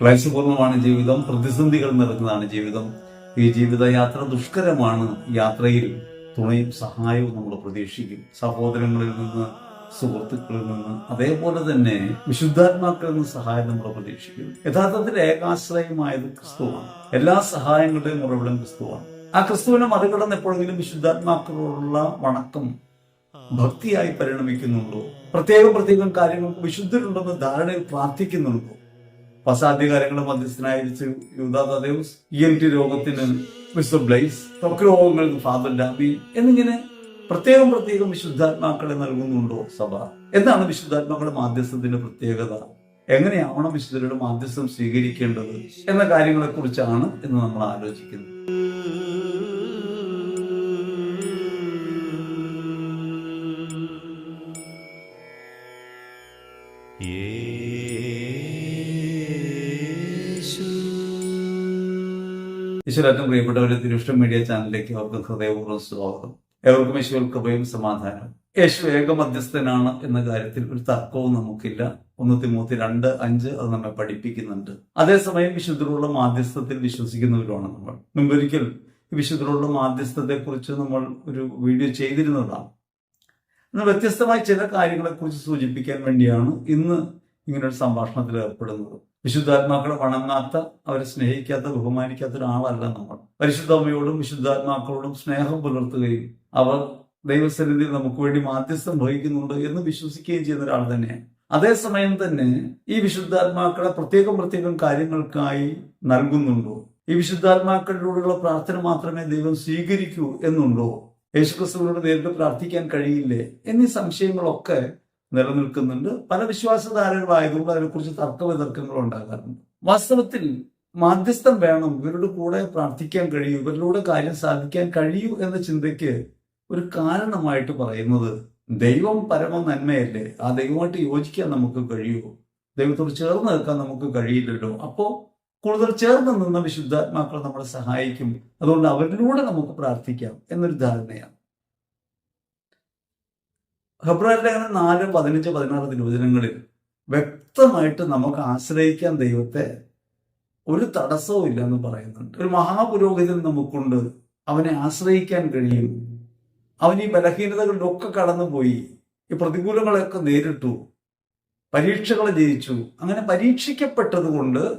ക്ലേശപൂർണമാണ് ജീവിതം പ്രതിസന്ധികൾ നിറഞ്ഞതാണ് ജീവിതം. ഈ ജീവിതയാത്ര ദുഷ്കരമാണ്. യാത്രയിൽ തുണയും സഹായവും നമ്മൾ പ്രതീക്ഷിക്കും. സഹോദരങ്ങളിൽ നിന്ന് സുഹൃത്തുക്കളിൽ നിന്ന് അതേപോലെ തന്നെ വിശുദ്ധാത്മാക്കളിൽ നിന്ന് സഹായം നമ്മൾ പ്രതീക്ഷിക്കും യഥാർത്ഥത്തിൽ ഏകാശ്രയമായത് ക്രിസ്തുവാണ്. എല്ലാ സഹായങ്ങളുടെയും ഉറവിടം ക്രിസ്തുവാണ്. ആ ക്രിസ്തുവിനെ മറികടന്ന് എപ്പോഴെങ്കിലും വിശുദ്ധാത്മാക്കളോടുള്ള വണക്കം ഭക്തിയായി പരിണമിക്കുന്നുണ്ടോ? പ്രത്യേകം പ്രത്യേകം കാര്യങ്ങൾക്ക് വിശുദ്ധരുണ്ടെന്ന് ധാരണയിൽ പ്രാർത്ഥിക്കുന്നുണ്ടോ? പസാധ്യകാരങ്ങളുടെ മധ്യസ്ഥനായിരിച്ച് യൂദാദേവസ് ഇ എൻ ടി രോഗത്തിന് മിസ്റ്റർ ബ്ലൈസ് ത്വക്ക് രോഗങ്ങൾക്ക് ഫാദർ ഡാബി എന്നിങ്ങനെ പ്രത്യേകം പ്രത്യേകം വിശുദ്ധാത്മാക്കളെ നൽകുന്നുണ്ടോ സഭ? എന്താണ് വിശുദ്ധാത്മാക്കളുടെ മാധ്യസ്ഥത്തിന്റെ പ്രത്യേകത? എങ്ങനെയാവണം വിശുദ്ധരുടെ മാധ്യസ്ഥം സ്വീകരിക്കേണ്ടത്? എന്ന കാര്യങ്ങളെക്കുറിച്ചാണ് ഇന്ന് നമ്മൾ ആലോചിക്കുന്നത്. ഈശ്വരറ്റം പ്രിയപ്പെട്ടവരെ തിരുഷ്ടം മീഡിയ ചാനലിലേക്ക് അവർക്ക് ഹൃദയപൂർവം സ്വാഗതം. ഏവർക്കും യേശുവിൽ കൃപയും സമാധാനം. യേശു ഏകമധ്യസ്ഥനാണ് എന്ന കാര്യത്തിൽ ഒരു തർക്കവും നമുക്കില്ല. ഒന്ന് തിമൂത്തി രണ്ട് അഞ്ച് അത് നമ്മെ പഠിപ്പിക്കുന്നുണ്ട്. അതേസമയം വിശുദ്ധരുള്ള മാധ്യസ്ഥത്തിൽ വിശ്വസിക്കുന്നവരുമാണ് നമ്മൾ. മുമ്പൊരിക്കൽ മാധ്യസ്ഥത്തെ കുറിച്ച് നമ്മൾ ഒരു വീഡിയോ ചെയ്തിരുന്നതാണ്. എന്നാൽ വ്യത്യസ്തമായ ചില കാര്യങ്ങളെക്കുറിച്ച് സൂചിപ്പിക്കാൻ വേണ്ടിയാണ് ഇന്ന് ഇങ്ങനൊരു സംഭാഷണത്തിൽ ഏർപ്പെടുന്നത്. വിശുദ്ധാത്മാക്കളെ വണങ്ങാത്ത അവരെ സ്നേഹിക്കാത്ത ബഹുമാനിക്കാത്ത ഒരാളല്ല നമ്മൾ. പരിശുദ്ധമ്മയോടും വിശുദ്ധാത്മാക്കളോടും സ്നേഹം പുലർത്തുകയും അവർ ദൈവസന്നിധിയിൽ നമുക്ക് വേണ്ടി മാധ്യസ്ഥം വഹിക്കുന്നുണ്ട് എന്ന് വിശ്വസിക്കുകയും ചെയ്യുന്ന ഒരാൾ തന്നെയാണ്. അതേസമയം തന്നെ ഈ വിശുദ്ധാത്മാക്കളെ പ്രത്യേകം പ്രത്യേകം കാര്യങ്ങൾക്കായി നൽകുന്നുണ്ടോ? ഈ വിശുദ്ധാത്മാക്കളിലൂടെയുള്ള പ്രാർത്ഥന മാത്രമേ ദൈവം സ്വീകരിക്കൂ എന്നുണ്ടോ? യേശുക്രിസ്തുവിനോട് നേരിട്ട് പ്രാർത്ഥിക്കാൻ കഴിയില്ലേ എന്നീ സംശയങ്ങളൊക്കെ നിലനിൽക്കുന്നുണ്ട്. പല വിശ്വാസധാരകളായതുകൊണ്ട് അതിനെക്കുറിച്ച് തർക്ക വിതർക്കങ്ങൾ ഉണ്ടാകാറുണ്ട്. വാസ്തവത്തിൽ മാധ്യസ്ഥം വേണം ഇവരുടെ കൂടെ പ്രാർത്ഥിക്കാൻ കഴിയൂ ഇവരിലൂടെ കാര്യം സാധിക്കാൻ കഴിയൂ എന്ന ചിന്തയ്ക്ക് ഒരു കാരണമായിട്ട് പറയുന്നത് ദൈവം പരമ നന്മയല്ലേ ആ ദൈവമായിട്ട് യോജിക്കാൻ നമുക്ക് കഴിയുമോ? ദൈവത്തോട് ചേർന്ന് നിൽക്കാൻ നമുക്ക് കഴിയില്ലല്ലോ. അപ്പോ കൂടുതൽ ചേർന്ന് നിന്ന വിശുദ്ധാത്മാക്കൾ നമ്മളെ സഹായിക്കും. അതുകൊണ്ട് അവരിലൂടെ നമുക്ക് പ്രാർത്ഥിക്കാം എന്നൊരു ധാരണയാണ്. ഫെബ്രുവരി ലേഖനം നാല് പതിനഞ്ച് പതിനാറ് തിരുവചനങ്ങളിൽ വ്യക്തമായിട്ട് നമുക്ക് ആശ്രയിക്കാൻ ദൈവത്തെ ഒരു തടസ്സവും ഇല്ലെന്ന് പറയുന്നുണ്ട്. ഒരു മഹാപുരോഹിതൻ നമുക്കുണ്ട്. അവനെ ആശ്രയിക്കാൻ കഴിയും. അവൻ ഈ ബലഹീനതകളിലൊക്കെ കടന്നുപോയി. ഈ പ്രതികൂലങ്ങളെയൊക്കെ നേരിട്ടു. പരീക്ഷകൾ ജയിച്ചു. അങ്ങനെ പരീക്ഷിക്കപ്പെട്ടത് കൊണ്ട്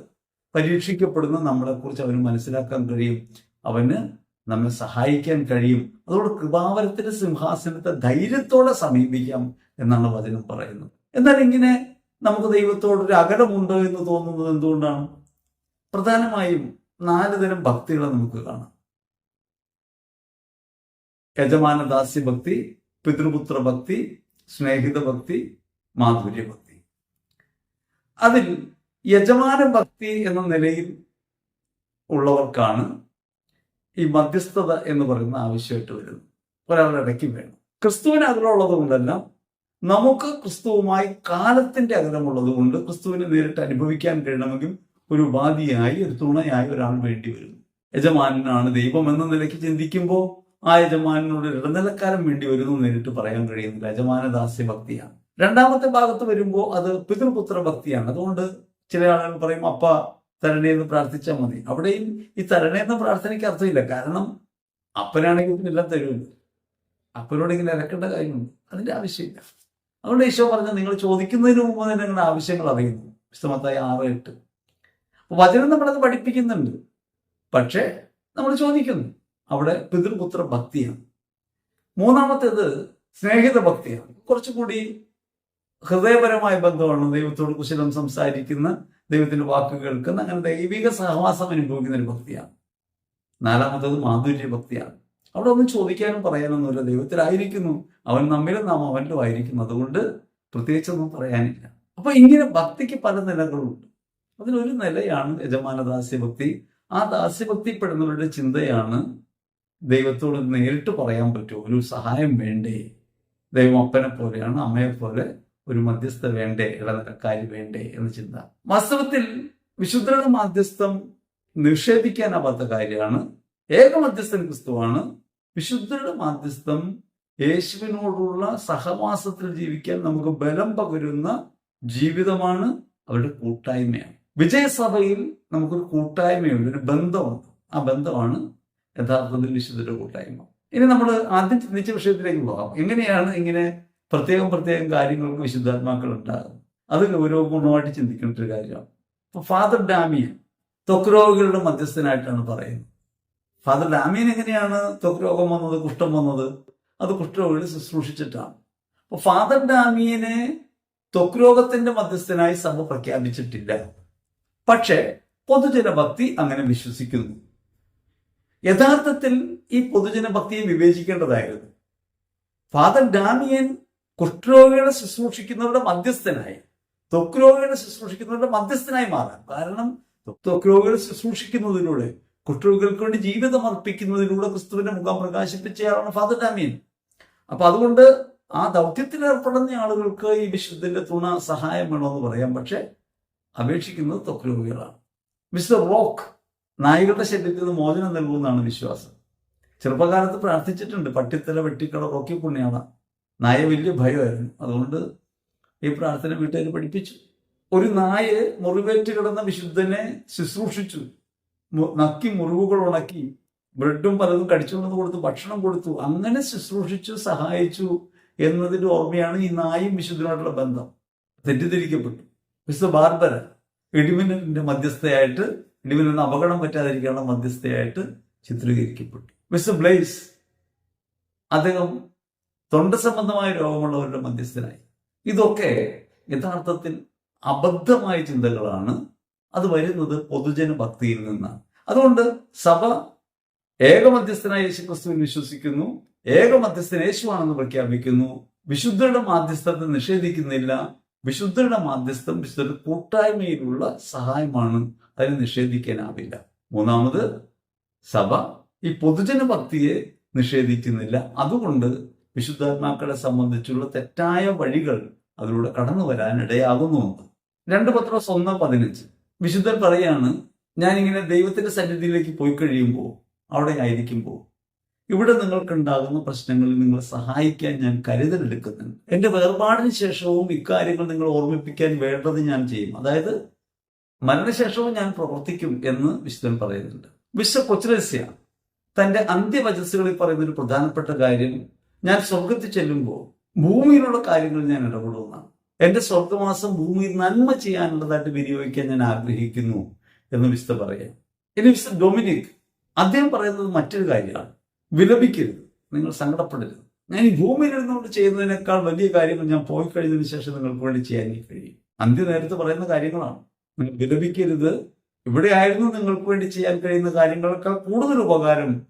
പരീക്ഷിക്കപ്പെടുന്ന നമ്മളെക്കുറിച്ച് അവന് മനസ്സിലാക്കാൻ കഴിയും. അവന് നമ്മെ സഹായിക്കാൻ കഴിയും. അതോട് കൃപാവരത്തിന്റെ സിംഹാസനത്തെ ധൈര്യത്തോടെ സമീപിക്കാം എന്നാണ് വചനം പറയുന്നത്. എന്നാൽ ഇങ്ങനെ നമുക്ക് ദൈവത്തോടൊരു അകലമുണ്ട് എന്ന് തോന്നുന്നത് എന്തുകൊണ്ടാണ്? പ്രധാനമായും നാല് തരം ഭക്തികളെ നമുക്ക് കാണാം. യജമാന ദാസ്യ ഭക്തി പിതൃപുത്ര ഭക്തി സ്നേഹിത ഭക്തി മാധുര്യ ഭക്തി. അതിൽ യജമാന ഭക്തി എന്ന നിലയിൽ ഉള്ളവർക്കാണ് ഈ മധ്യസ്ഥത എന്ന് പറയുന്ന ആവശ്യമായിട്ട് വരുന്നത്. ഒരാളുടെ ഇടയ്ക്ക് വേണം. ക്രിസ്തുവിന് അകലമുള്ളത് കൊണ്ടല്ല നമുക്ക് ക്രിസ്തുവുമായി കാലത്തിന്റെ അകലമുള്ളത് കൊണ്ട് ക്രിസ്തുവിനെ നേരിട്ട് അനുഭവിക്കാൻ കഴിയണമെങ്കിൽ ഒരു ഉപാധിയായി ഒരു തുണയായി ഒരാൾ വേണ്ടി വരുന്നു യജമാനാണ് ദൈവം എന്ന നിലയ്ക്ക് ചിന്തിക്കുമ്പോൾ ആ യജമാനോട് ഇടനിലക്കാരൻ വേണ്ടി വരുന്നു നേരിട്ട് പറയാൻ കഴിയുന്നില്ല. യജമാന ദാസ്യ ഭക്തിയാണ്. രണ്ടാമത്തെ ഭാഗത്ത് വരുമ്പോൾ അത് പിതൃപുത്ര ഭക്തിയാണ്. അതുകൊണ്ട് ചില ആളുകൾ പറയും അപ്പ തരണേന്ന് പ്രാർത്ഥിച്ചാൽ മതി. അവിടെയും ഈ തരണേന്ന് പ്രാർത്ഥനയ്ക്ക് അർത്ഥമില്ല. കാരണം അപ്പനാണെങ്കിൽ ഇതിനെല്ലാം തരുമില്ല തരുമല്ലോ. അപ്പനോട് ഇങ്ങനെ ഇറക്കേണ്ട കാര്യമുണ്ട് അതിന്റെ ആവശ്യമില്ല. അതുകൊണ്ട് ഈശോ പറഞ്ഞ നിങ്ങൾ ചോദിക്കുന്നതിന് മുമ്പ് തന്നെ നിങ്ങളുടെ ആവശ്യങ്ങൾ അറിയുന്നു. വിശ്രമത്തായി ആറ് എട്ട്. വചനം നമ്മളത് പഠിപ്പിക്കുന്നുണ്ട്. പക്ഷേ നമ്മൾ ചോദിക്കുന്നു. അവിടെ പിതൃപുത്ര ഭക്തിയാണ്. മൂന്നാമത്തേത് സ്നേഹിത ഭക്തിയാണ്. കുറച്ചുകൂടി ഹൃദയപരമായ ബന്ധമാണ് ദൈവത്തോട് കുശലം സംസാരിക്കുന്ന ദൈവത്തിന്റെ വാക്ക് കേൾക്കുന്ന അങ്ങനെ ദൈവിക സഹവാസം അനുഭവിക്കുന്ന ഒരു ഭക്തിയാണ്. നാലാമത്തേത് മാധുര്യ ഭക്തിയാണ്. അവിടെ ഒന്നും ചോദിക്കാനും പറയാനൊന്നുമില്ല ദൈവത്തിലായിരിക്കുന്നു. അവൻ നമ്മിലും നാം അവനിലും ആയിരിക്കുന്നു. അതുകൊണ്ട് പ്രത്യേകിച്ചൊന്നും പറയാനില്ല. അപ്പൊ ഇങ്ങനെ ഭക്തിക്ക് പല നിലകളുണ്ട്. അതിനൊരു നിലയാണ് യജമാന ദാസ്യഭക്തി ആ ദാസ്യഭക്തിപ്പെടുന്നവരുടെ ചിന്തയാണ് ദൈവത്തോട് നേരിട്ട് പറയാൻ പറ്റുമോ? ഒരു സഹായം വേണ്ടേ? ദൈവം അപ്പനെ പോലെയാണ് അമ്മയെ പോലെ ഒരു മധ്യസ്ഥ വേണ്ടേ? ഇടനിലക്കാരി വേണ്ടേ? എന്ന ചിന്ത. വാസ്തവത്തിൽ വിശുദ്ധരുടെ മധ്യസ്ഥം നിഷേധിക്കാനാവാത്ത കാര്യമാണ്. ഏക മധ്യസ്ഥൻ ക്രിസ്തുവാണ്. വിശുദ്ധരുടെ മധ്യസ്ഥം യേശുവിനോടുള്ള സഹവാസത്തിൽ ജീവിക്കാൻ നമുക്ക് ബലം പകരുന്ന ജീവിതമാണ് അവരുടെ കൂട്ടായ്മയാണ്. വിജയസഭയിൽ നമുക്കൊരു കൂട്ടായ്മയുണ്ട് ഒരു ബന്ധമുണ്ട്. ആ ബന്ധമാണ് യഥാർത്ഥത്തിൽ വിശുദ്ധരുടെ കൂട്ടായ്മ. ഇനി നമ്മൾ ആദ്യം ചിന്തിച്ച വിഷയത്തിലേക്ക് പോകാം. എങ്ങനെയാണ് ഇങ്ങനെ പ്രത്യേകം പ്രത്യേകം കാര്യങ്ങൾക്ക് വിശുദ്ധാത്മാക്കൾ ഉണ്ടാകുന്നത് അത് ഗൗരവപൂർണമായിട്ട് ചിന്തിക്കേണ്ട ഒരു കാര്യമാണ് ഫാദർ ഡാമിയൻ ത്വക്രോഗികളുടെ മധ്യസ്ഥനായിട്ടാണ് പറയുന്നത്. ഫാദർ ഡാമിയൻ എങ്ങനെയാണ് ത്വക്രോഗം വന്നത് കുഷ്ഠം വന്നത്? അത് കുഷ്ഠരോഗികളെ ശുശ്രൂഷിച്ചിട്ടാണ്. അപ്പൊ ഫാദർ ഡാമിയനെ ത്വക്രോഗത്തിന്റെ മധ്യസ്ഥനായി സഭ പ്രഖ്യാപിച്ചിട്ടില്ല. പക്ഷേ പൊതുജന ഭക്തി അങ്ങനെ വിശ്വസിക്കുന്നു. യഥാർത്ഥത്തിൽ ഈ പൊതുജന ഭക്തിയെ വിവേചിക്കേണ്ടതായിരുന്നു. ഫാദർ ഡാമിയൻ കുഷ്ഠരോഗികളെ ശുശ്രൂഷിക്കുന്നവരുടെ മധ്യസ്ഥനായി ത്വക്ക് രോഗികളെ ശുശ്രൂഷിക്കുന്നവരുടെ മധ്യസ്ഥനായി മാറാം കാരണം ത്വക്ക് രോഗികളെ ശുശ്രൂഷിക്കുന്നതിലൂടെ കുഷ്ഠരോഗികൾക്ക് വേണ്ടി ജീവിതം അർപ്പിക്കുന്നതിലൂടെ ക്രിസ്തുവിന്റെ മുഖം പ്രകാശിപ്പിച്ചയാളാണ് ഫാദർ ഡാമിയൻ. അപ്പൊ അതുകൊണ്ട് ആ ദൗത്യത്തിൽ ഏർപ്പെടുന്ന ആളുകൾക്ക് ഈ വിശുദ്ധന്റെ തുണ സഹായം വേണമെന്ന് പറയാം. പക്ഷെ അപേക്ഷിക്കുന്നത് ത്വക്ക് രോഗികളാണ്. മിസ്റ്റർ റോക്ക് നായികളുടെ ശല്യത്തിൽ നിന്ന് മോചനം നൽകുമെന്നാണ് വിശ്വാസം. ചെറുപ്പകാലത്ത് പ്രാർത്ഥിച്ചിട്ടുണ്ട്. പട്ടിത്തല വെട്ടിക്കള റോക്കി പുണ്യാണ് നായ വലിയ ഭയമായിരുന്നു. അതുകൊണ്ട് ഈ പ്രാർത്ഥന വീട്ടുകാർ പഠിപ്പിച്ചു. ഒരു നായ മുറിവേറ്റ് കിടന്ന വിശുദ്ധനെ ശുശ്രൂഷിച്ചു. നക്കി മുറിവുകൾ ഉണക്കി. ബ്രെഡും പലതും കടിച്ചുകൊണ്ടു കൊടുത്തു. ഭക്ഷണം കൊടുത്തു. അങ്ങനെ ശുശ്രൂഷിച്ചു സഹായിച്ചു എന്നതിന്റെ ഓർമ്മയാണ് ഈ നായും വിശുദ്ധനായിട്ടുള്ള ബന്ധം. തെറ്റിദ്ധരിക്കപ്പെട്ടു. വിശുദ്ധ ബാർബര ഇടിമിന്നലിന്റെ മധ്യസ്ഥയായിട്ട് ഇടിമിന്നലിന് അപകടം പറ്റാതിരിക്കാനുള്ള മധ്യസ്ഥയായിട്ട് ചിത്രീകരിക്കപ്പെട്ടു. മിസ്റ്റർ ബ്ലേസ് അദ്ദേഹം തൊണ്ട സംബന്ധമായ രോഗമുള്ളവരുടെ മധ്യസ്ഥനായി. ഇതൊക്കെ യഥാർത്ഥത്തിൽ അബദ്ധമായ ചിന്തകളാണ്. അത് വരുന്നത് പൊതുജന ഭക്തിയിൽ നിന്നാണ്. അതുകൊണ്ട് സഭ ഏകമധ്യസ്ഥനായ യേശുക്രിസ്തുവിൽ വിശ്വസിക്കുന്നു. ഏകമധ്യസ്ഥൻ യേശുവാണെന്ന് പ്രഖ്യാപിക്കുന്നു. വിശുദ്ധരുടെ മാധ്യസ്ഥത്തെ നിഷേധിക്കുന്നില്ല. വിശുദ്ധരുടെ മാധ്യസ്ഥം വിശുദ്ധരുടെ കൂട്ടായ്മയിലുള്ള സഹായമാണ് അതിനെ നിഷേധിക്കാനാവില്ല. മൂന്നാമത് സഭ ഈ പൊതുജന ഭക്തിയെ നിഷേധിക്കുന്നില്ല. അതുകൊണ്ട് വിശുദ്ധാത്മാക്കളെ സംബന്ധിച്ചുള്ള തെറ്റായ വഴികൾ അതിലൂടെ കടന്നു വരാൻ ഇടയാകുന്നുമുണ്ട് രണ്ട് പത്രോസ് ഒന്ന് പതിനഞ്ച്. വിശുദ്ധർ പറയാണ് ഞാനിങ്ങനെ ദൈവത്തിന്റെ സന്നിധിയിലേക്ക് പോയി കഴിയുമ്പോൾ അവിടെ ആയിരിക്കുമ്പോൾ ഇവിടെ നിങ്ങൾക്കുണ്ടാകുന്ന പ്രശ്നങ്ങളിൽ നിങ്ങളെ സഹായിക്കാൻ ഞാൻ കരുതലെടുക്കുന്നുണ്ട്. എന്റെ വേർപാടിന് ശേഷവും ഇക്കാര്യങ്ങൾ നിങ്ങൾ ഓർമ്മിപ്പിക്കാൻ വേണ്ടത് ഞാൻ ചെയ്യും. അതായത് മരണശേഷവും ഞാൻ പ്രവർത്തിക്കും എന്ന് വിശുദ്ധൻ പറയുന്നുണ്ട്. വിശ്വ കൊച്ചുരസ്യ തന്റെ അന്ത്യവചസ്സുകളിൽ പറയുന്ന ഒരു പ്രധാനപ്പെട്ട കാര്യം ഞാൻ സ്വർഗത്തിൽ ചെല്ലുമ്പോൾ ഭൂമിയിലുള്ള കാര്യങ്ങൾ ഞാൻ ഇടപെടുമെന്നാണ് എന്റെ സ്വർഗവാസം ഭൂമിയിൽ നന്മ ചെയ്യാനുള്ളതായിട്ട് വിനിയോഗിക്കാൻ ഞാൻ ആഗ്രഹിക്കുന്നു എന്ന് വിശുദ്ധ പറയാം ഇനി വിശുദ്ധ ഡൊമിനിക് അദ്ദേഹം പറയുന്നത് മറ്റൊരു കാര്യമാണ്. വിലപിക്കരുത്. നിങ്ങൾ സങ്കടപ്പെടരുത്. ഞാൻ ഈ ഭൂമിയിൽ ഇരുന്നുകൊണ്ട് ചെയ്യുന്നതിനേക്കാൾ വലിയ കാര്യങ്ങൾ ഞാൻ പോയി കഴിഞ്ഞതിന് ശേഷം നിങ്ങൾക്ക് വേണ്ടി ചെയ്യാൻ കഴിയും. അന്ത്യ നേരത്ത് പറയുന്ന കാര്യങ്ങളാണ്. വിലപിക്കരുത്. ഇവിടെ ആയിരുന്നു നിങ്ങൾക്ക് വേണ്ടി ചെയ്യാൻ കഴിയുന്ന കാര്യങ്ങളെക്കാൾ കൂടുതൽ ഉപകാരം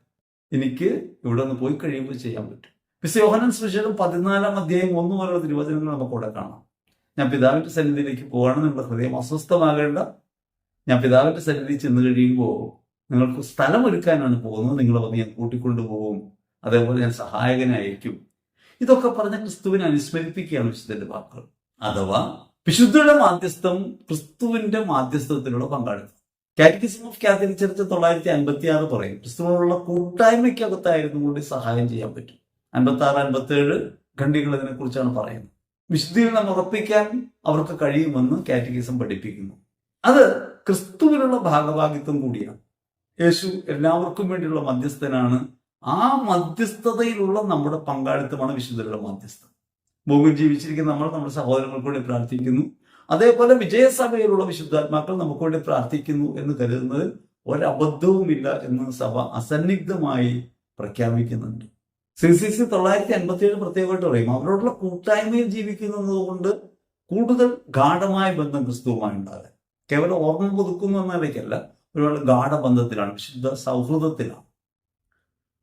എനിക്ക് ഇവിടെ നിന്ന് പോയി കഴിയുമ്പോൾ ചെയ്യാൻ പറ്റും. വിശ യോഹനൻ സുശേഷം പതിനാലാം അധ്യായം ഒന്ന് പോലുള്ള തിരുവചനങ്ങൾ നമുക്കിവിടെ കാണാം. ഞാൻ പിതാവിന്റെ സന്നിധിയിലേക്ക് പോവാണ് നിങ്ങളുടെ ഹൃദയം അസ്വസ്ഥമാകേണ്ട. ഞാൻ പിതാവിന്റെ സന്നിധി ചെന്ന് കഴിയുമ്പോൾ നിങ്ങൾക്ക് സ്ഥലം ഒരുക്കാനാണ് പോകുന്നത്. നിങ്ങൾ വന്ന് ഞാൻ കൂട്ടിക്കൊണ്ടുപോകും. അതേപോലെ ഞാൻ സഹായകനായിരിക്കും. ഇതൊക്കെ പറഞ്ഞ ക്രിസ്തുവിനെ അനുസ്മരിപ്പിക്കുകയാണ് വിശുദ്ധന്റെ വാക്കുകൾ. അഥവാ വിശുദ്ധയുടെ മാധ്യസ്ഥം ക്രിസ്തുവിന്റെ മാധ്യസ്ഥത്തിലുള്ള പങ്കാളിത്തം. കാറ്റഗിസം ഓഫ് കാത്തലിക് ചർച്ച് തൊള്ളായിരത്തി അൻപത്തി ആറ് പറയും ക്രിസ്തുവിനുള്ള കൂട്ടായ്മയ്ക്കകത്തായിരുന്നു കൂടി സഹായം ചെയ്യാൻ പറ്റും. അൻപത്തി ആറ് അൻപത്തി ഏഴ് ഖണ്ഡികൾ ഇതിനെ കുറിച്ചാണ് പറയുന്നത്. വിശുദ്ധീകരണം ഉറപ്പിക്കാൻ അവർക്ക് കഴിയുമെന്ന് കാറ്റഗിസം പഠിപ്പിക്കുന്നു. അത് ക്രിസ്തുവിനുള്ള ഭാഗഭാഗിത്വം കൂടിയാണ്. യേശു എല്ലാവർക്കും വേണ്ടിയുള്ള മധ്യസ്ഥനാണ്. ആ മധ്യസ്ഥതയിലുള്ള നമ്മുടെ പങ്കാളിത്തമാണ് വിശുദ്ധരുടെ മധ്യസ്ഥം. ഭൂമിയിൽ ജീവിച്ചിരിക്കുന്ന നമ്മൾ നമ്മുടെ സഹോദരങ്ങൾക്ക് വേണ്ടി പ്രാർത്ഥിക്കുന്നു. അതേപോലെ വിജയസഭയിലുള്ള വിശുദ്ധാത്മാക്കൾ നമുക്ക് വേണ്ടി പ്രാർത്ഥിക്കുന്നു എന്ന് കരുതുന്നതിൽ ഒരബദ്ധവുമില്ല എന്ന് സഭ അസന്നിഗ്ധമായി പ്രഖ്യാപിക്കുന്നുണ്ട്. സി സി സി തൊള്ളായിരത്തി അൻപത്തി ഏഴ് പ്രത്യേകമായിട്ട് പറയും അവരോടുള്ള കൂട്ടായ്മയിൽ ജീവിക്കുന്നതുകൊണ്ട് കൂടുതൽ ഗാഠമായ ബന്ധം ക്രിസ്തുവുമായി ഉണ്ടാകാൻ. കേവലം ഓർമ്മ പുതുക്കുന്നു എന്ന നിലയ്ക്കല്ല ഒരുപാട് ഗാഠബന്ധത്തിലാണ് വിശുദ്ധ സൗഹൃദത്തിലാണ്.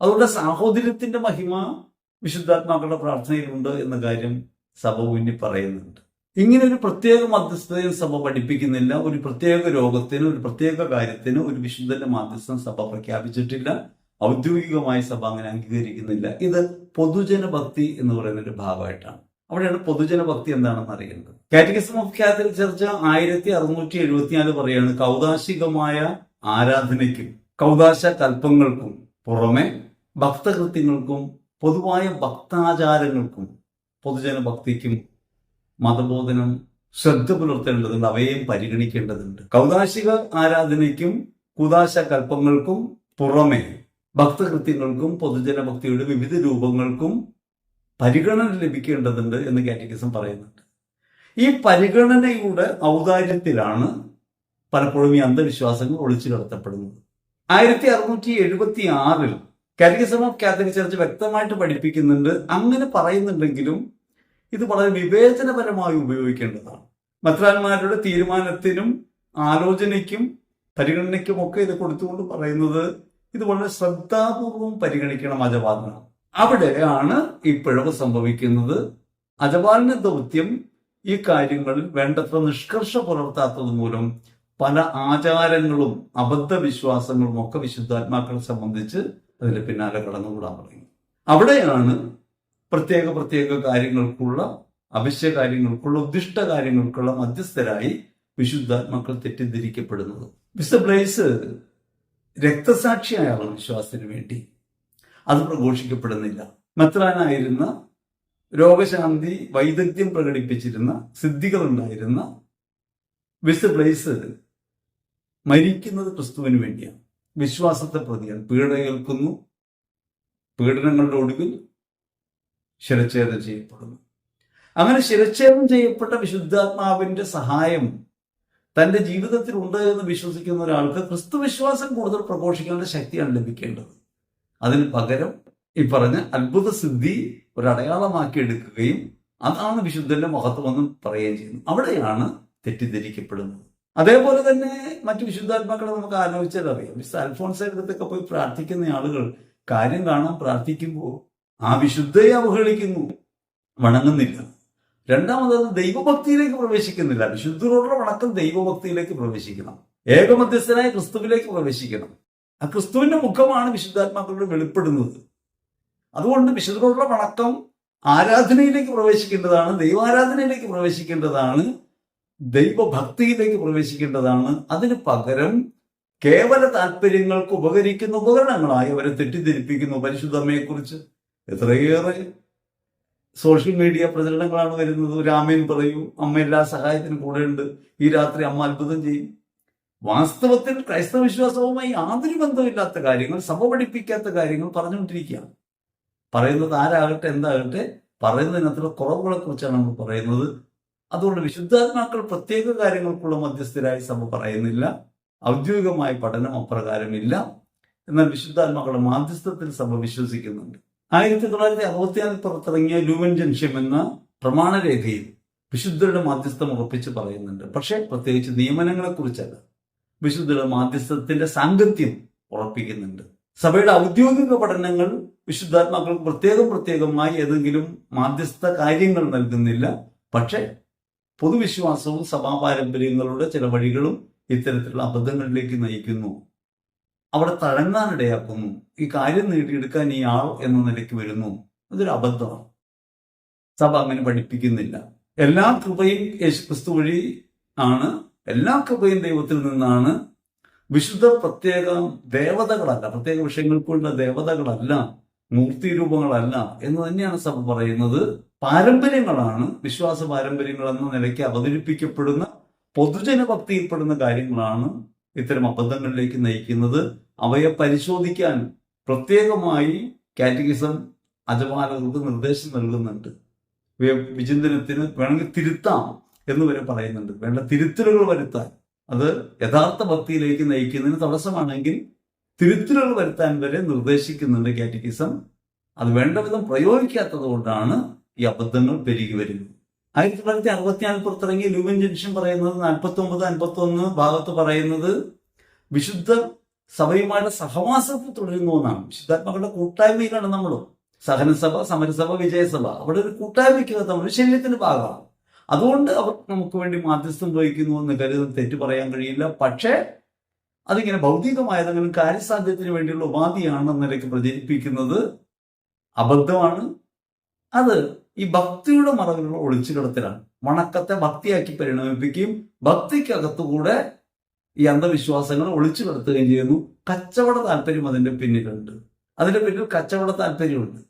അതുകൊണ്ട് സാഹോദര്യത്തിന്റെ മഹിമ വിശുദ്ധാത്മാക്കളുടെ പ്രാർത്ഥനയിലുണ്ട് എന്ന കാര്യം സഭ ഊന്നി പറയുന്നുണ്ട്. ഇങ്ങനെ ഒരു പ്രത്യേക മധ്യസ്ഥതയും സഭ പഠിപ്പിക്കുന്നില്ല ഒരു പ്രത്യേക രോഗത്തിന് ഒരു പ്രത്യേക കാര്യത്തിന് ഒരു വിശുദ്ധന്റെ മാധ്യസ്ഥം സഭ പ്രഖ്യാപിച്ചിട്ടില്ല ഔദ്യോഗികമായി സഭ അങ്ങനെ അംഗീകരിക്കുന്നില്ല. ഇത് പൊതുജന ഭക്തി എന്ന് പറയുന്ന ഒരു ഭാഗമായിട്ടാണ്. അവിടെയാണ് പൊതുജന ഭക്തി എന്താണെന്ന് അറിയുന്നത് കാറ്റഗിസം ഓഫ് കാത്തലിക് ചർച്ച ആയിരത്തി അറുന്നൂറ്റി എഴുപത്തിനാല് പറയാണ് കൗതാശികമായ ആരാധനയ്ക്കും കൗതാശ കൽപ്പങ്ങൾക്കും പുറമെ ഭക്തകൃത്യങ്ങൾക്കും പൊതുവായ ഭക്താചാരങ്ങൾക്കും പൊതുജന ഭക്തിക്കും മതബോധനം ശ്രദ്ധ പുലർത്തേണ്ടതുണ്ട് അവയെയും പരിഗണിക്കേണ്ടതുണ്ട്. കൗതാശിക ആരാധനയ്ക്കും കുദാശ കൽപ്പങ്ങൾക്കും പുറമെ ഭക്തകൃത്യങ്ങൾക്കും പൊതുജന ഭക്തിയുടെ വിവിധ രൂപങ്ങൾക്കും പരിഗണന ലഭിക്കേണ്ടതുണ്ട് എന്ന് കാറ്റഗിസം പറയുന്നുണ്ട്. ഈ പരിഗണനയുടെ ഔദാര്യത്തിലാണ് പലപ്പോഴും ഈ അന്ധവിശ്വാസങ്ങൾ ഒളിച്ചു കടത്തപ്പെടുന്നത്. ആയിരത്തി അറുന്നൂറ്റി എഴുപത്തി ആറിൽ കാറ്റഗിസം ഓഫ് കാത്തലിക് ചർച്ച് വ്യക്തമായിട്ട് പഠിപ്പിക്കുന്നുണ്ട്. അങ്ങനെ പറയുന്നുണ്ടെങ്കിലും ഇത് വളരെ വിവേചനപരമായി ഉപയോഗിക്കേണ്ടതാണ്. മത്രാന്മാരുടെ തീരുമാനത്തിനും ആലോചനയ്ക്കും പരിഗണനയ്ക്കും ഒക്കെ ഇത് കൊടുത്തുകൊണ്ട് പറയുന്നത് ഇത് വളരെ ശ്രദ്ധാപൂർവം പരിഗണിക്കണം അജപാലനം. അവിടെയാണ് ഈ പിഴവ് സംഭവിക്കുന്നത്. അജപാലന ദൗത്യം ഈ കാര്യങ്ങളിൽ വേണ്ടത്ര നിഷ്കർഷ പുലർത്താത്തത് മൂലം പല ആചാരങ്ങളും അബദ്ധ വിശ്വാസങ്ങളും ഒക്കെ വിശുദ്ധാത്മാക്കളെ സംബന്ധിച്ച് അതിന്റെ പിന്നാലെ കടന്നുകൂടാൻ പറയും അവിടെയാണ് പ്രത്യേക പ്രത്യേക കാര്യങ്ങൾക്കുള്ള അവശ്യ കാര്യങ്ങൾക്കുള്ള ഉദ്ദിഷ്ട കാര്യങ്ങൾക്കുള്ള മധ്യസ്ഥരായി വിശുദ്ധാത്മാക്കൾ തെറ്റിദ്ധരിക്കപ്പെടുന്നത്. മിസ്റ്റർ ബ്ലേസ് രക്തസാക്ഷിയായാണ് വിശ്വാസത്തിന് വേണ്ടി. അത് പ്രഘോഷിക്കപ്പെടുന്നില്ല. മെത്രാനായിരുന്ന രോഗശാന്തി വൈദഗ്ധ്യം പ്രകടിപ്പിച്ചിരുന്ന സിദ്ധികളുണ്ടായിരുന്ന മിസ്റ്റർ ബ്ലേസ് മരിക്കുന്നത് ക്രിസ്തുവിന് വേണ്ടിയാണ്. വിശ്വാസത്തെ പ്രതിയാണ് പീഡ ഏൽക്കുന്നു പീഡനങ്ങളുടെ ഒടുവിൽ ശിരച്ഛേദം ചെയ്യപ്പെടുന്നു. അങ്ങനെ ശിരച്ഛേദം ചെയ്യപ്പെട്ട വിശുദ്ധാത്മാവിന്റെ സഹായം തന്റെ ജീവിതത്തിൽ ഉണ്ട് എന്ന് വിശ്വസിക്കുന്ന ഒരാൾക്ക് ക്രിസ്തു വിശ്വാസം കൂടുതൽ പ്രഘോഷിക്കേണ്ട ശക്തിയാണ് ലഭിക്കേണ്ടത്. അതിന് പകരം ഈ പറഞ്ഞ അത്ഭുത സിദ്ധി ഒരടയാളമാക്കി എടുക്കുകയും അതാണ് വിശുദ്ധന്റെ മഹത്വമെന്നും പറയുകയും ചെയ്യുന്നു. അവിടെയാണ് തെറ്റിദ്ധരിക്കപ്പെടുന്നത്. അതേപോലെ തന്നെ മറ്റു വിശുദ്ധാത്മാക്കളെ നമുക്ക് ആലോചിച്ചാൽ അറിയാം. മിസ്റ്റർ അൽഫോൺസ് അടുത്തൊക്കെ പോയി പ്രാർത്ഥിക്കുന്ന ആളുകൾ കാര്യം കാണാൻ പ്രാർത്ഥിക്കുമ്പോൾ ആ വിശുദ്ധയെ അവഹേളിക്കുന്നു. വണങ്ങുന്നില്ല. രണ്ടാമത് ദൈവഭക്തിയിലേക്ക് പ്രവേശിക്കുന്നില്ല. വിശുദ്ധരോടുള്ള വണക്കം ദൈവഭക്തിയിലേക്ക് പ്രവേശിക്കണം. ഏകമധ്യസ്ഥനായ ക്രിസ്തുവിലേക്ക് പ്രവേശിക്കണം. ആ ക്രിസ്തുവിന്റെ മുഖമാണ് വിശുദ്ധാത്മാക്കളുടെ വെളിപ്പെടുന്നത്. അതുകൊണ്ട് വിശുദ്ധരോടുള്ള വണക്കം ആരാധനയിലേക്ക് പ്രവേശിക്കേണ്ടതാണ് ദൈവാരാധനയിലേക്ക് പ്രവേശിക്കേണ്ടതാണ്. ദൈവഭക്തിയിലേക്ക് പ്രവേശിക്കേണ്ടതാണ്. അതിന് പകരം കേവല താല്പര്യങ്ങൾക്ക് ഉപകരിക്കുന്ന ഉപകരണങ്ങളായി അവരെ തെറ്റിദ്ധരിപ്പിക്കുന്നു പരിശുദ്ധമ്മയെക്കുറിച്ച്. എത്രയേറെ സോഷ്യൽ മീഡിയ പ്രചരണങ്ങളാണ് വരുന്നത്. രാമൻ പറയൂ. അമ്മ എല്ലാ സഹായത്തിനും കൂടെയുണ്ട്. ഈ രാത്രി അമ്മ അത്ഭുതം ചെയ്യും. വാസ്തവത്തിൽ ക്രൈസ്തവ വിശ്വാസവുമായി യാതൊരു ബന്ധമില്ലാത്ത കാര്യങ്ങൾ സഭ പഠിപ്പിക്കാത്ത കാര്യങ്ങൾ പറഞ്ഞുകൊണ്ടിരിക്കുകയാണ്. പറയുന്നത് ആരാകട്ടെ എന്താകട്ടെ പറയുന്നതിനകത്തുള്ള കുറവുകളെ കുറിച്ചാണ് നമ്മൾ പറയുന്നത്. അതുകൊണ്ട് വിശുദ്ധാത്മാക്കൾ പ്രത്യേക കാര്യങ്ങൾക്കുള്ള മധ്യസ്ഥരായി സഭ പറയുന്നില്ല. ഔദ്യോഗികമായ പഠനം അപ്രകാരമില്ല. എന്നാൽ വിശുദ്ധാത്മാക്കളുടെ മാധ്യസ്ഥത്തിൽ സഭ വിശ്വസിക്കുന്നുണ്ട്. ആയിരത്തി തൊള്ളായിരത്തി അറുപത്തിയാറിൽ പുറത്തിറങ്ങിയ ലൂവൻ ജംഷ്യം എന്ന പ്രമാണരേഖയിൽ വിശുദ്ധരുടെ മാധ്യസ്ഥം ഉറപ്പിച്ച് പറയുന്നുണ്ട്. പക്ഷേ പ്രത്യേകിച്ച് നിയമനങ്ങളെ കുറിച്ചല്ല വിശുദ്ധരുടെ മാധ്യസ്ഥത്തിന്റെ സാങ്കത്യം ഉറപ്പിക്കുന്നുണ്ട്. സഭയുടെ ഔദ്യോഗിക പഠനങ്ങൾ വിശുദ്ധാത്മാക്കൾക്ക് പ്രത്യേകം പ്രത്യേകമായി ഏതെങ്കിലും മാധ്യസ്ഥ കാര്യങ്ങൾ നൽകുന്നില്ല. പക്ഷേ പൊതുവിശ്വാസവും സഭാപാരമ്പര്യങ്ങളുടെ ചില വഴികളും ഇത്തരത്തിലുള്ള അബദ്ധങ്ങളിലേക്ക് നയിക്കുന്നു. അവിടെ തഴങ്ങാനിടയാക്കുന്നു. ഈ കാര്യം നേടിയെടുക്കാൻ ഈ ആൾ എന്ന നിലയ്ക്ക് വരുന്നു. അതൊരു അബദ്ധമാണ് സഭ അങ്ങനെ പഠിപ്പിക്കുന്നില്ല. എല്ലാ കൃപയും യേശു ക്രിസ്തു വഴി ആണ്. എല്ലാ കൃപയും ദൈവത്തിൽ നിന്നാണ്. വിശുദ്ധ പ്രത്യേക ദേവതകളല്ല. പ്രത്യേക വിഷയങ്ങൾക്കുള്ള ദേവതകളല്ല. മൂർത്തി രൂപങ്ങളല്ല എന്ന് തന്നെയാണ് സഭ പറയുന്നത്. പാരമ്പര്യങ്ങളാണ്. വിശ്വാസ പാരമ്പര്യങ്ങൾ എന്ന നിലയ്ക്ക് അവതരിപ്പിക്കപ്പെടുന്ന പൊതുജന ഭക്തിയിൽപ്പെടുന്ന കാര്യങ്ങളാണ് ഇത്തരം അബദ്ധങ്ങളിലേക്ക് നയിക്കുന്നത്. അവയെ പരിശോധിക്കാൻ പ്രത്യേകമായി കാറ്റഗിസം അജപാലകർക്ക് നിർദ്ദേശം നൽകുന്നുണ്ട്. വിചിന്തനത്തിന് വേണമെങ്കിൽ തിരുത്താം എന്ന് വരെ പറയുന്നുണ്ട്. വേണ്ട തിരുത്തലുകൾ വരുത്താൻ. അത് യഥാർത്ഥ ഭക്തിയിലേക്ക് നയിക്കുന്നതിന് തടസ്സമാണെങ്കിൽ തിരുത്തലുകൾ വരുത്താൻ വരെ നിർദ്ദേശിക്കുന്നുണ്ട് കാറ്റഗിസം അത് വേണ്ട വിധം പ്രയോഗിക്കാത്തത് കൊണ്ടാണ് ഈ അബദ്ധങ്ങൾ പെരുകി വരുന്നത്. ആയിരത്തി തൊള്ളായിരത്തി അറുപത്തിനാലിൽ പുറത്തിറങ്ങിയ ലൂവൻ ജംഗ്ഷൻ പറയുന്നത് നാൽപ്പത്തി ഒമ്പത് അൻപത്തി ഒന്ന് ഭാഗത്ത് പറയുന്നത് വിശുദ്ധ സഭയുമായിട്ട് സഹവാസത്തിൽ തുടരുന്നു എന്നാണ്. വിശുദ്ധാത്മകളുടെ കൂട്ടായ്മയിലാണ് നമ്മൾ. സഹനസഭ സമരസഭ വിജയസഭ. അവിടെ ഒരു കൂട്ടായ്മയ്ക്ക് നമ്മൾ ശരീരത്തിന്റെ ഭാഗമാണ്. അതുകൊണ്ട് അവർ നമുക്ക് വേണ്ടി മാധ്യസ്ഥം വഹിക്കുന്നു എന്ന് കരുതുന്ന തെറ്റ് പറയാൻ കഴിയില്ല. പക്ഷേ അതിങ്ങനെ ഭൗതികമായതെങ്കിലും കാര്യസാധ്യത്തിന് വേണ്ടിയുള്ള ഉപാധിയാണെന്ന നിലയ്ക്ക് പ്രചരിപ്പിക്കുന്നത് അബദ്ധമാണ്. അത് ഈ ഭക്തിയുടെ മറവിലുള്ള ഒളിച്ചുകിടത്തിലാണ് വണക്കത്തെ ഭക്തിയാക്കി പരിണമിപ്പിക്കുകയും ഭക്തിക്കകത്തുകൂടെ ഈ അന്ധവിശ്വാസങ്ങൾ ഒളിച്ചു കിടത്തുകയും ചെയ്യുന്നു. കച്ചവട താല്പര്യം അതിന്റെ പിന്നിലുണ്ട്. അതിന്റെ പിന്നിൽ കച്ചവട താല്പര്യമുണ്ട്.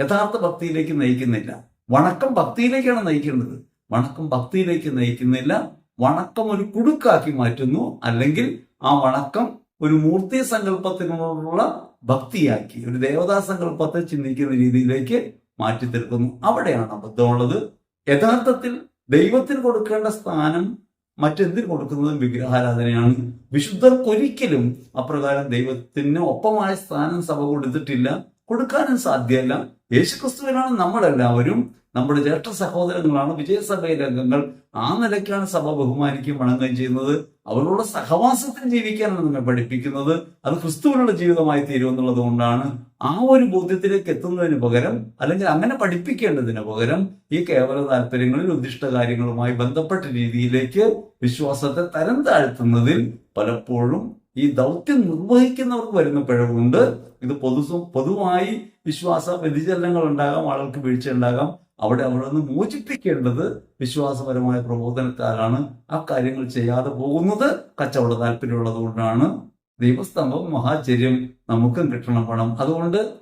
യഥാർത്ഥ ഭക്തിയിലേക്ക് നയിക്കുന്നില്ല. വണക്കം ഭക്തിയിലേക്കാണ് നയിക്കേണ്ടത്. വണക്കം ഭക്തിയിലേക്ക് നയിക്കുന്നില്ല. വണക്കം ഒരു കുടുക്കാക്കി മാറ്റുന്നു. അല്ലെങ്കിൽ ആ വണക്കം ഒരു മൂർത്തി സങ്കല്പത്തിനോടുള്ള ഭക്തിയാക്കി ഒരു ദേവതാ സങ്കല്പത്തെ ചിന്തിക്കുന്ന രീതിയിലേക്ക് മാറ്റി തീർക്കുന്നു അവിടെയാണ് അബദ്ധമുള്ളത് യഥാർത്ഥത്തിൽ ദൈവത്തിന് കൊടുക്കേണ്ട സ്ഥാനം മറ്റെന്തിന് കൊടുക്കുന്നതും വിഗ്രഹാരാധനയാണ്. വിശുദ്ധർക്കൊരിക്കലും അപ്രകാരം ദൈവത്തിന് ഒപ്പമായ സ്ഥാനം സഭ കൊടുത്തിട്ടില്ല. കൊടുക്കാനും സാധ്യമല്ല. യേശുക്രിസ്തുവിനാണ് നമ്മളെല്ലാവരും നമ്മുടെ ജ്യേഷ്ഠ സഹോദരങ്ങളാണ് വിജയസഭയിലെ അംഗങ്ങൾ ആ നിലയ്ക്കാണ് സഭ ബഹുമാനിക്കുകയും വണങ്ങുകയും ചെയ്യുന്നത്. അവരോട് സഹവാസത്തിൽ ജീവിക്കാനാണ് നമ്മെ പഠിപ്പിക്കുന്നത് അത് ക്രിസ്തുവിനുള്ള ജീവിതമായി തീരുമെന്നുള്ളത് കൊണ്ടാണ്. ആ ഒരു ബോധ്യത്തിലേക്ക് എത്തുന്നതിന് പകരം അല്ലെങ്കിൽ അങ്ങനെ പഠിപ്പിക്കേണ്ടതിന് പകരം ഈ കേവല താല്പര്യങ്ങളിൽ ഉദ്ദിഷ്ട കാര്യങ്ങളുമായി ബന്ധപ്പെട്ട രീതിയിലേക്ക് വിശ്വാസത്തെ തരം താഴ്ത്തുന്നതിൽ പലപ്പോഴും ഈ ദൗത്യം നിർവഹിക്കുന്നവർക്ക് വരുന്ന പിഴവുണ്ട്. ഇത് പൊതു പൊതുവായി വിശ്വാസ വ്യതിചലനങ്ങൾ ഉണ്ടാകാം ആളുകൾക്ക് വീഴ്ച ഉണ്ടാകാം. അവിടെ അവിടെ നിന്ന് മോചിപ്പിക്കേണ്ടത് വിശ്വാസപരമായ പ്രബോധനത്താലാണ് ആ കാര്യങ്ങൾ ചെയ്യാതെ പോകുന്നത്. കച്ചവട താല്പര്യമുള്ളത് കൊണ്ടാണ്. ദൈവസ്തംഭം മഹാചര്യം നമുക്കും കിട്ടണം പണം. അതുകൊണ്ട്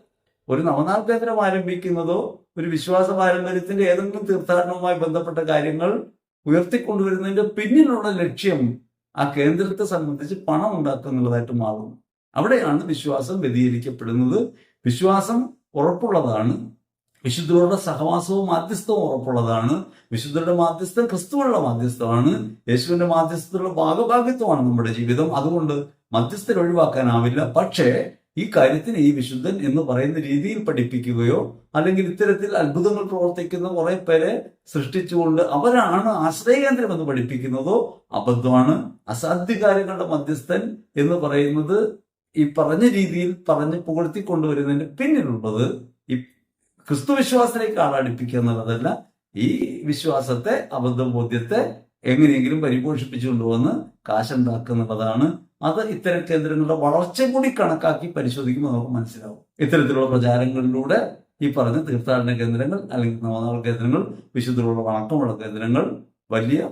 ഒരു നവനാൾ കേന്ദ്രം ആരംഭിക്കുന്നതോ ഒരു വിശ്വാസ പാരമ്പര്യത്തിന്റെ ഏതെങ്കിലും തീർത്ഥാടനവുമായി ബന്ധപ്പെട്ട കാര്യങ്ങൾ ഉയർത്തിക്കൊണ്ടുവരുന്നതിന്റെ പിന്നിലുള്ള ലക്ഷ്യം ആ കേന്ദ്രത്തെ സംബന്ധിച്ച് പണം ഉണ്ടാക്കുക എന്നുള്ളതായിട്ട് മാറുന്നു. അവിടെയാണ് വിശ്വാസം വ്യതിയരിക്കപ്പെടുന്നത് വിശ്വാസം ഉറപ്പുള്ളതാണ്. വിശുദ്ധരുടെ സഹവാസവും മാധ്യസ്ഥവും ഉറപ്പുള്ളതാണ്. വിശുദ്ധരുടെ മാധ്യസ്ഥം ക്രിസ്തുവിനുള്ള മാധ്യസ്ഥമാണ്. യേശുവിന്റെ മാധ്യസ്ഥത്തിലുള്ള ഭാഗഭാഗ്യത്വമാണ് നമ്മുടെ ജീവിതം. അതുകൊണ്ട് മധ്യസ്ഥരെ ഒഴിവാക്കാനാവില്ല. പക്ഷേ ഈ കാര്യത്തിന് ഈ വിശുദ്ധൻ എന്ന് പറയുന്ന രീതിയിൽ പഠിപ്പിക്കുകയോ അല്ലെങ്കിൽ ഇത്തരത്തിൽ അത്ഭുതങ്ങൾ പ്രവർത്തിക്കുന്ന കുറെ പേരെ സൃഷ്ടിച്ചുകൊണ്ട് അവരാണ് ആശ്രയകേന്ദ്രം എന്ന് പഠിപ്പിക്കുന്നതോ അബദ്ധമാണ്. അസാധ്യകാര്യങ്ങളുടെ മധ്യസ്ഥൻ എന്ന് പറയുന്നത് ഈ പറഞ്ഞ രീതിയിൽ പറഞ്ഞ് പുകഴ്ത്തി കൊണ്ടുവരുന്നതിന് പിന്നിലുള്ളത് ഈ ക്രിസ്തു വിശ്വാസത്തിലേക്ക് ആളടിപ്പിക്കുക എന്നുള്ളതല്ല ഈ വിശ്വാസത്തെ അബദ്ധ ബോധ്യത്തെ എങ്ങനെയെങ്കിലും പരിപോഷിപ്പിച്ചുകൊണ്ടുവന്ന് കാശുണ്ടാക്കുക എന്നുള്ളതാണ് അത് ഇത്തരം കേന്ദ്രങ്ങളുടെ വളർച്ച കൂടി കണക്കാക്കി പരിശോധിക്കുമ്പോൾ നമുക്ക് മനസ്സിലാവും. ഇത്തരത്തിലുള്ള പ്രചാരങ്ങളിലൂടെ ഈ പറഞ്ഞ തീർത്ഥാടന കേന്ദ്രങ്ങൾ അല്ലെങ്കിൽ നവനാൾ കേന്ദ്രങ്ങൾ വിശുദ്ധമുള്ള വണക്കമുള്ള കേന്ദ്രങ്ങൾ വലിയ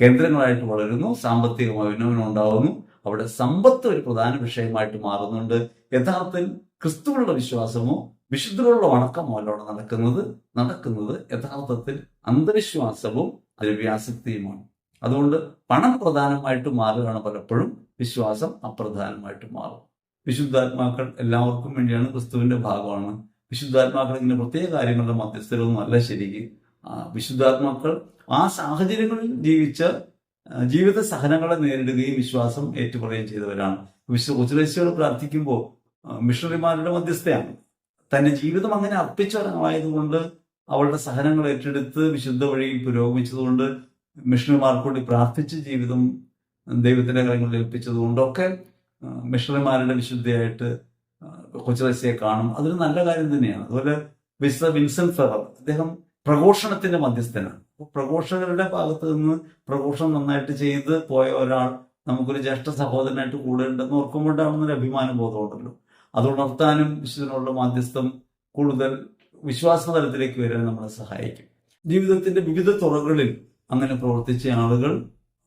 കേന്ദ്രങ്ങളായിട്ട് വളരുന്നു. സാമ്പത്തികമായ ഉന്നമനം ഉണ്ടാകുന്നു അവിടെ സമ്പത്ത് ഒരു പ്രധാന വിഷയമായിട്ട് മാറുന്നുണ്ട്. യഥാർത്ഥത്തിൽ ക്രിസ്തുവിലുള്ള വിശ്വാസമോ വിശുദ്ധരുള്ള വണക്കമോ അല്ല നടക്കുന്നത്. നടക്കുന്നത് യഥാർത്ഥത്തിൽ അന്ധവിശ്വാസവും അതിൽ വ്യാസക്തിയുമാണ്. അതുകൊണ്ട് പണം പ്രധാനമായിട്ട് മാറുകയാണ് പലപ്പോഴും വിശ്വാസം അപ്രധാനമായിട്ട് മാറും. വിശുദ്ധാത്മാക്കൾ എല്ലാവർക്കും വേണ്ടിയാണ് ക്രിസ്തുവിന്റെ ഭാഗമാണ്. വിശുദ്ധാത്മാക്കൾ ഇങ്ങനെ പ്രത്യേക കാര്യങ്ങളുടെ മധ്യസ്ഥരൊന്നും അല്ല ശരിക്ക്. വിശുദ്ധാത്മാക്കൾ ആ സാഹചര്യങ്ങളിൽ ജീവിച്ച ജീവിത സഹനങ്ങളെ നേരിടുകയും വിശ്വാസം ഏറ്റുപറയുകയും ചെയ്തവരാണ്. വിശ്വ ഉച്ചദേശികൾ പ്രാർത്ഥിക്കുമ്പോൾ മിഷണറിമാരുടെ മധ്യസ്ഥയാണ്. തന്റെ ജീവിതം അങ്ങനെ അർപ്പിച്ചവരായതുകൊണ്ട് അവളുടെ സഹനങ്ങൾ ഏറ്റെടുത്ത് വിശുദ്ധ വഴിയിൽ പുരോഗമിച്ചതുകൊണ്ട് മിഷണറിമാർക്ക് വേണ്ടി പ്രാർത്ഥിച്ച് ജീവിതം ദൈവത്തിന്റെ കാര്യങ്ങളിൽ ഏൽപ്പിച്ചതുകൊണ്ടൊക്കെ മിഷണറിമാരുടെ വിശുദ്ധയായിട്ട് കൊച്ചുറസിയെ കാണും. അതൊരു നല്ല കാര്യം തന്നെയാണ്. അതുപോലെ മിസ്റ്റർ വിൻസെന്റ് ഫെറർ അദ്ദേഹം പ്രഘോഷണത്തിന്റെ മധ്യസ്ഥനാണ്. പ്രഘോഷകരുടെ ഭാഗത്ത് നിന്ന് പ്രഘോഷണം നന്നായിട്ട് ചെയ്ത് പോയ ഒരാൾ നമുക്കൊരു ജ്യേഷ്ഠ സഹോദരനായിട്ട് കൂടെ ഉണ്ടെന്ന് ഓർക്കുമ്പോണ്ടാവുന്ന അഭിമാന ബോധമുണ്ടല്ലോ അത് ഉണർത്താനും വിശുദ്ധനുള്ള മാധ്യസ്ഥം കൂടുതൽ വിശ്വാസ തലത്തിലേക്ക് വരാൻ നമ്മളെ സഹായിക്കും. ജീവിതത്തിന്റെ വിവിധ തുറകളിൽ അങ്ങനെ പ്രവർത്തിച്ച ആളുകൾ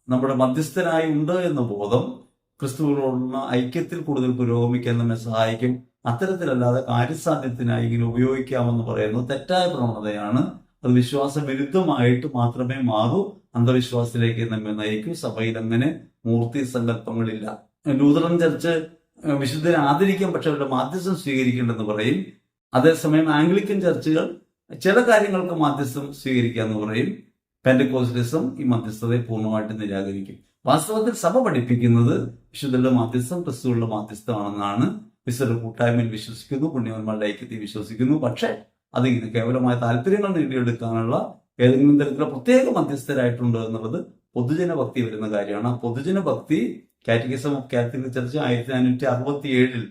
നമ്മുടെ മധ്യസ്ഥനായി ഉണ്ട് എന്ന ബോധം ക്രിസ്തുവിനോടുള്ള ഐക്യത്തിൽ കൂടുതൽ പുരോഗമിക്കാൻ നമ്മെ സഹായിക്കും. അത്തരത്തിലല്ലാതെ കാര്യസാധ്യത്തിനായി ഇങ്ങനെ ഉപയോഗിക്കാമെന്ന് പറയുന്നത് തെറ്റായ പ്രവണതയാണ്. അത് വിശ്വാസ വിരുദ്ധമായിട്ട് മാത്രമേ മാറൂ. അന്ധവിശ്വാസത്തിലേക്ക് നമ്മെ നയിക്കൂ. സഭയിൽ അങ്ങനെ മൂർത്തി സങ്കല്പങ്ങളില്ല. ലൂതറൻ ചർച്ച് വിശുദ്ധരെ ആദരിക്കാൻ പക്ഷെ അവരുടെ മാധ്യസ്ഥം സ്വീകരിക്കേണ്ടെന്ന് പറയും. അതേസമയം ആംഗ്ലിക്കൻ ചർച്ചുകൾ ചില കാര്യങ്ങൾക്ക് മധ്യസ്ഥം സ്വീകരിക്കുക എന്ന് പറയും. പെൻഡക്കോസ്റ്റലിസം ഈ മധ്യസ്ഥതയെ പൂർണമായിട്ട് നിരാകരിക്കും. വാസ്തവത്തിൽ സഭ പഠിപ്പിക്കുന്നത് വിശുദ്ധരുടെ മാധ്യസ്ഥം ക്രിസ്തുവിലുള്ള മാധ്യസ്ഥമാണെന്നാണ് വിശുദ്ധ കൂട്ടായ്മയിൽ വിശ്വസിക്കുന്നു പുണ്യവന്മാരുടെ ഐക്യത്തിൽ വിശ്വസിക്കുന്നു. പക്ഷേ അതിങ്ങനെ കേവലമായ താല്പര്യങ്ങൾ നേടിയെടുക്കാനുള്ള ഏതെങ്കിലും തരത്തിലുള്ള പ്രത്യേക മധ്യസ്ഥരായിട്ടുണ്ട് എന്നുള്ളത് പൊതുജന ഭക്തി വരുന്ന കാര്യമാണ്. ആ പൊതുജന ഭക്തി കാറ്റഗിസം ഓഫ് കാത്തലിക് ചർച്ച് ആയിരത്തി അഞ്ഞൂറ്റി അറുപത്തി ഏഴിൽ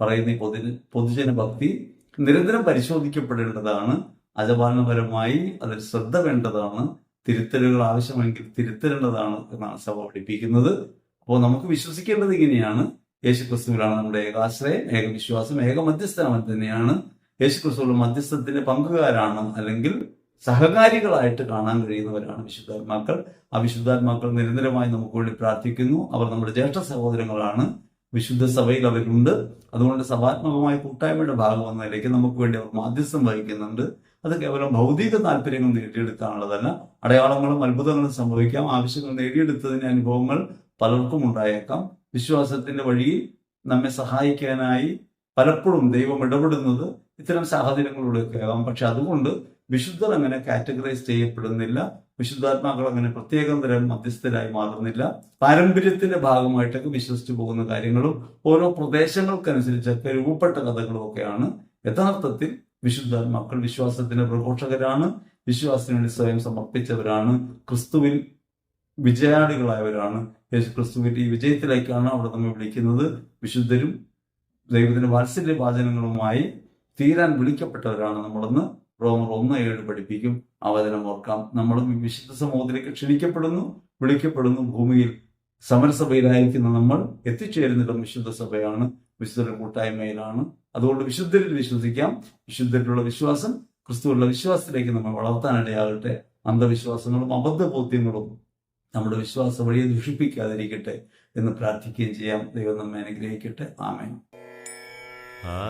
പറയുന്ന പൊതു പൊതുജന ഭക്തി നിരന്തരം പരിശോധിക്കപ്പെടേണ്ടതാണ്. അജപാലനപരമായി അതിൽ ശ്രദ്ധ വേണ്ടതാണ്. തിരുത്തലുകൾ ആവശ്യമെങ്കിൽ തിരുത്തലേണ്ടതാണ് എന്നാണ് സഭ പഠിപ്പിക്കുന്നത്. അപ്പോൾ നമുക്ക് വിശ്വസിക്കേണ്ടത് ഇങ്ങനെയാണ്. യേശു ക്രിസ്തുവിലാണ് നമ്മുടെ ഏകാശ്രയം ഏകവിശ്വാസം ഏകമധ്യസ്ഥനം തന്നെയാണ്. യേശു ക്രിസ്തുവിന്റെ മധ്യസ്ഥത്തിന്റെ പങ്കുകാരാണ് അല്ലെങ്കിൽ സഹകാരികളായിട്ട് കാണാൻ കഴിയുന്നവരാണ് വിശുദ്ധാത്മാക്കൾ. ആ വിശുദ്ധാത്മാക്കൾ നിരന്തരമായി നമുക്ക് വേണ്ടി പ്രാർത്ഥിക്കുന്നു. അവർ നമ്മുടെ ജ്യേഷ്ഠ സഹോദരങ്ങളാണ്. വിശുദ്ധ സഭയിൽ അവരുണ്ട് അതുകൊണ്ട് സഭാത്മകമായ കൂട്ടായ്മയുടെ ഭാഗം എന്ന നിലയ്ക്ക് നമുക്ക് വേണ്ടി അവർ മാധ്യസ്ഥം വഹിക്കുന്നുണ്ട്. അത് കേവലം ഭൗതിക താല്പര്യങ്ങൾ നേടിയെടുക്കാനുള്ളതല്ല. അടയാളങ്ങളും അത്ഭുതങ്ങളും സംഭവിക്കാം. ആവശ്യങ്ങൾ നേടിയെടുത്തതിന്റെ അനുഭവങ്ങൾ പലർക്കും ഉണ്ടായേക്കാം. വിശ്വാസത്തിന്റെ വഴി നമ്മെ സഹായിക്കാനായി പലപ്പോഴും ദൈവം ഇടപെടുന്നത് ഇത്തരം സാഹചര്യങ്ങളിലൂടെയൊക്കെ ആകാം. പക്ഷെ അതുകൊണ്ട് വിശുദ്ധർ അങ്ങനെ കാറ്റഗറൈസ് ചെയ്യപ്പെടുന്നില്ല. വിശുദ്ധാത്മാക്കൾ അങ്ങനെ പ്രത്യേകം തരം മധ്യസ്ഥരായി മാറുന്നില്ല. പാരമ്പര്യത്തിന്റെ ഭാഗമായിട്ടൊക്കെ വിശ്വസിച്ചു പോകുന്ന കാര്യങ്ങളും ഓരോ പ്രദേശങ്ങൾക്കനുസരിച്ചൊക്കെ രൂപപ്പെട്ട കഥകളും ഒക്കെയാണ് യഥാർത്ഥത്തിൽ വിശുദ്ധാത്മാക്കൾ വിശ്വാസത്തിന്റെ പ്രഘോഷകരാണ്. വിശ്വാസത്തിന് വേണ്ടി സ്വയം സമർപ്പിച്ചവരാണ്. ക്രിസ്തുവിൽ വിജയാളികളായവരാണ് യേശു ക്രിസ്തുവിന്റെ ഈ വിജയത്തിലേക്കാണ് അവിടെ നമ്മൾ വിളിക്കുന്നത്. വിശുദ്ധരും ദൈവത്തിന്റെ വാത്സല്യ വാചനങ്ങളുമായി തീരാൻ വിളിക്കപ്പെട്ടവരാണ് നമ്മളെന്ന് റോമർ ഒന്ന് ഏഴ് പഠിപ്പിക്കും. വചനം ഓർക്കാം. നമ്മളും വിശുദ്ധ സമൂഹത്തിലേക്ക് ക്ഷണിക്കപ്പെടുന്നു വിളിക്കപ്പെടുന്നു. ഭൂമിയിൽ സമരസഭയിലായിരിക്കുന്ന നമ്മൾ എത്തിച്ചേരുന്നിടം വിശുദ്ധ സഭയാണ്. വിശുദ്ധരുടെ കൂട്ടായ്മയിലാണ്. അതുകൊണ്ട് വിശുദ്ധരിൽ വിശ്വസിക്കാം. വിശുദ്ധരിലുള്ള വിശ്വാസം ക്രിസ്തുവിലുള്ള വിശ്വാസത്തിലേക്ക് നമ്മൾ വളർത്താനിടയാകട്ടെ. അന്ധവിശ്വാസങ്ങളും അബദ്ധബോധ്യങ്ങളും നമ്മുടെ വിശ്വാസ വഴിയെ ദുഷിപ്പിക്കാതിരിക്കട്ടെ എന്ന് പ്രാർത്ഥിക്കുകയും ചെയ്യാം. ദൈവം നമ്മെ അനുഗ്രഹിക്കട്ടെ. ആമേ ആ